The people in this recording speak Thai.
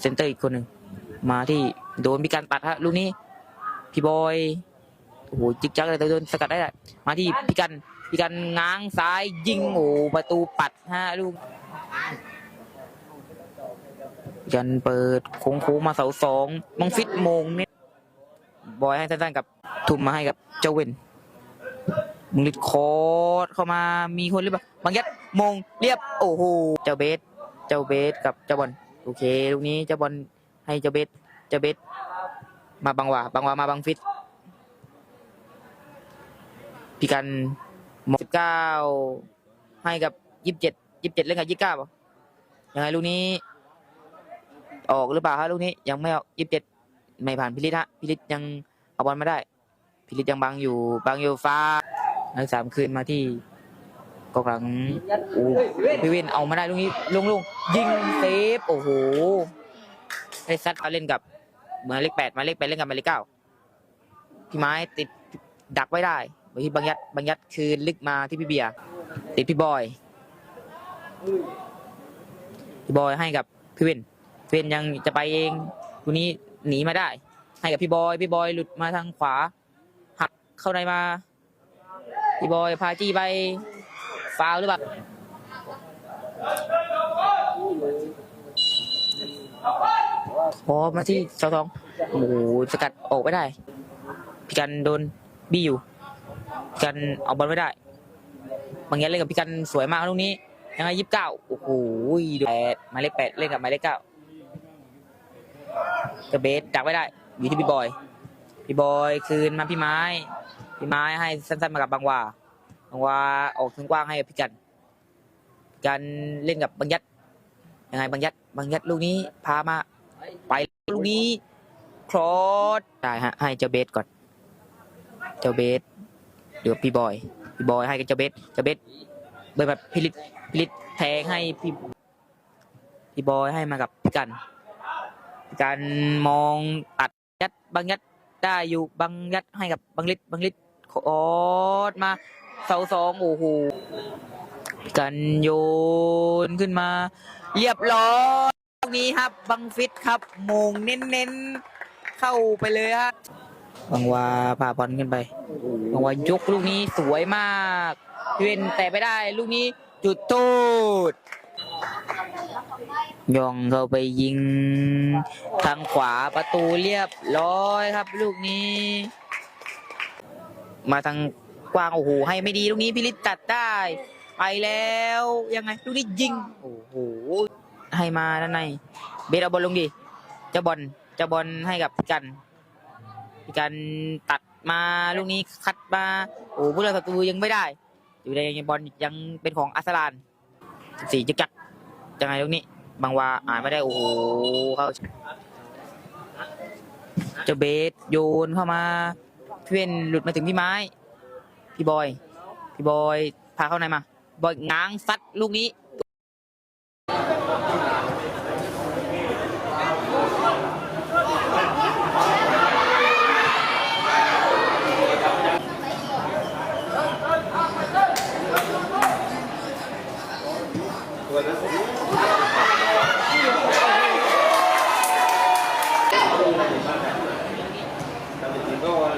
เซนเตอร์อีกคนหนึ่งมาที่โดนมีการตัดฮะลูกนี้พี่บอยโอ้โหจิกจักเลยแต่โดนสกัดได้แหละมาที่พี่กันพี่กันง้างซ้ายยิงโอ้ประตูปัดฮะลูกพี่กันเปิดโค้งๆมาเสาสองมองฟิตโมงเนี่ยบอยให้สั้นๆกับทุ่มมาให้กับเจ้าเวนมึงลิดคอร์ดเข้ามามีคนหรือเปล่าบางยัดมงเรียบโอ้โหเจ้าเบส เจ้าเบสกับเจ้าบอล โอเคลูกนี้เจ้าบอลให้เจ้าเบสเจ้าเบสมาบังวาบังวามาบังฟิตพี่กันหมดสิบเก้าให้กับยี่สิบเจ็ดยี่สิบเจ็ดเล่นกับยี่สิบเก้าป่ะยังไงลูกนี้ ออกหรือเปล่าฮะลูกนี้ยังไม่ออกยี่สิบเจ็ดไม่ผ่านพิริศฮะพิริศยังเอาบอลไม่ได้พิริศยังบังอยู่บังอยู่ฟ้านักสามคืนมาที่ กองหลังอ้พี่วินเอามาได้ลูกนี้ลุงลุงยิงเซฟโอ้โหไอ้ซัดเอาเล่นกับหมายเลขแปดหมายเลขแปดเล่นกับหมายเลขเก้าพี่ไม้ติดดักไว้ได้บางทีบางยัดบางยัดคืนลึกมาที่พี่เบียร์ติดพี่บอยพี่บอยให้กับพี่เวนพี่เวนยังจะไปเองตัวนี้หนีมาได้ ให้กับพี่บอยพี่บอยหลุดมาทางขวา หักเข้าในมาพี่บอยพาจี้ไป ฟาวหรือเปล่าพอมาที่เสาสองโอ้โหสกัดออกไม่ได้พี่กันโดนบี้อยู่พี่กันเอาบอลไม่ได้ บางอย่างเล่นกับพี่กันสวยมากลูกนี้ ยังไงยี่สิบเก้าโอ้โหแปดหมายเลขแปดเล่นกับหมายเลขเก้ากระเบสดักไม่ได้ อยู่ที่พี่บอย พี่บอยคืนมาพี่ไม้ พี่ไม้ให้สั้นๆมากับบางว่า บางวาออกถึงกว้างให้พี่กันกันเล่นกับบางยัดยังไงบางยัดบางยัดลูกนี้พามา ไปลูกนี้ครอสได้ฮะให้เจ้าเบสก่อน เจ้าเบสเดี๋ยวพี่บอยพี่บอยให้กับเจ้าเบสเจ้าเบสเบิร์แบบพิลิตพิลิตแทงให้พี่พี่บอยให้มากับพี่กันกันมองตัดยัดบางยัดได้อยู่บางยัดให้กับบางลิตบางลิตคอสมา เสาสองโอ้โหกันโยนขึ้นมา เรียบร้อยลูกนี้ครับบังฟิตครับมงเน้นๆเข้าไปเลยฮะบังวาพาบอลขึ้นไปบังวายกลูกนี้สวยมากเวนแต่ไปได้ลูกนี้จุดโทษย่องเข้าไปยิง ทางขวาประตูเรียบร้อยครับ ลูกนี้ มาทาง กว้างโอ้โหให้ไม่ดีลูกนี้พิริตตัดได้ไปแล้วยังไงลูกนี้ยิงโอ้โหให้มาด้านในเบสเอาบอลลงดิเจะบอลเจะบอลให้กับพี่กันพี่กันตัดมาลูกนี้คัดมาโอ้ผู้เล่นศัตรูยังไม่ได้ อยู่ในบอลยังเป็นของอัสลานสี่จักจักยังไงลูกนี้บางวาอ่านไม่ได้โอ้โหเขาเจะเบสโยนเข้ามาพี่เวนหลุดมาถึงพี่ไม้ พี่บอย พี่บอยพาเข้าในมา บอยง้างซัดลูกนี้ Go on.